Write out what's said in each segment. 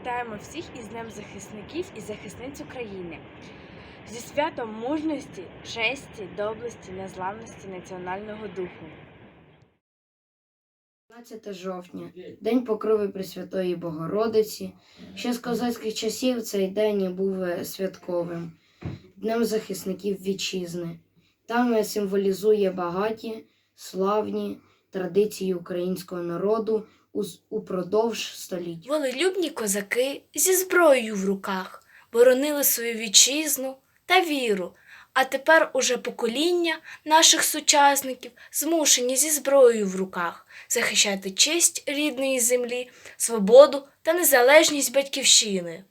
Вітаємо всіх із Днем захисників і захисниць України. Зі святом мужності, честі, доблесті, незламності національного духу. 15 жовтня, День Покрови Пресвятої Богородиці. Ще з козацьких часів цей день був е, святковим, Днем захисників вітчизни. Там е, символізує багаті, славні традиції українського народу упродовж століть. Волелюбні козаки зі зброєю в руках боронили свою вітчизну та віру. А тепер уже покоління наших сучасників змушені зі зброєю в руках захищати честь рідної землі, свободу та незалежність батьківщини.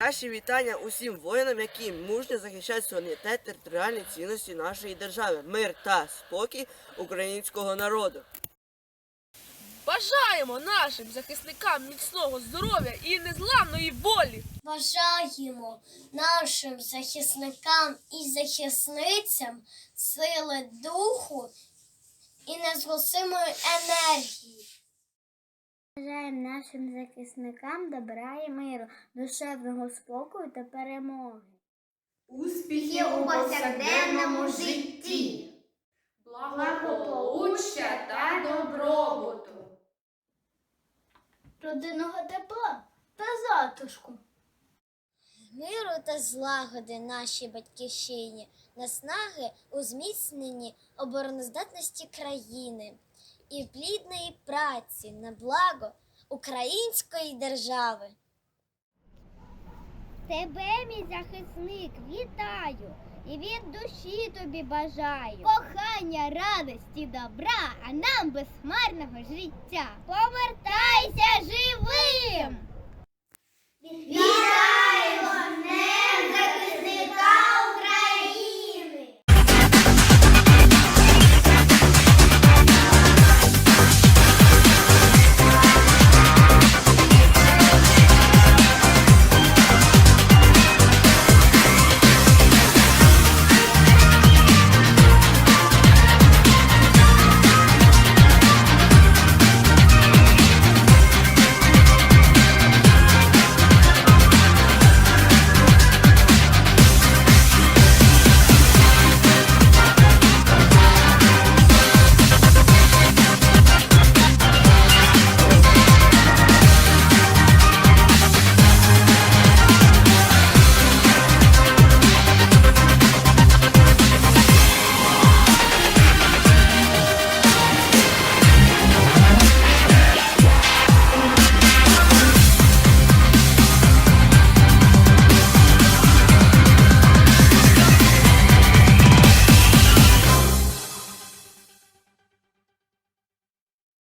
Наші вітання усім воїнам, які мужньо захищають суверенітет територіальні цінності нашої держави, мир та спокій українського народу. Бажаємо нашим захисникам міцного здоров'я і незламної волі. Бажаємо нашим захисникам і захисницям сили духу і незгасимої енергії. Бажаємо нашим захисникам добра і миру, душевного спокою та перемоги. Успіхів у повсякденному житті. Родинного тепла та затишку. Миру та злагоди нашій батьківщині, наснаги у зміцненні обороноздатності країни і плідної праці на благо української держави. Тебе, мій захисник, вітаю і від душі тобі бажаю. Кохання, радості, добра, а нам безсмарного життя. Повертайся живим!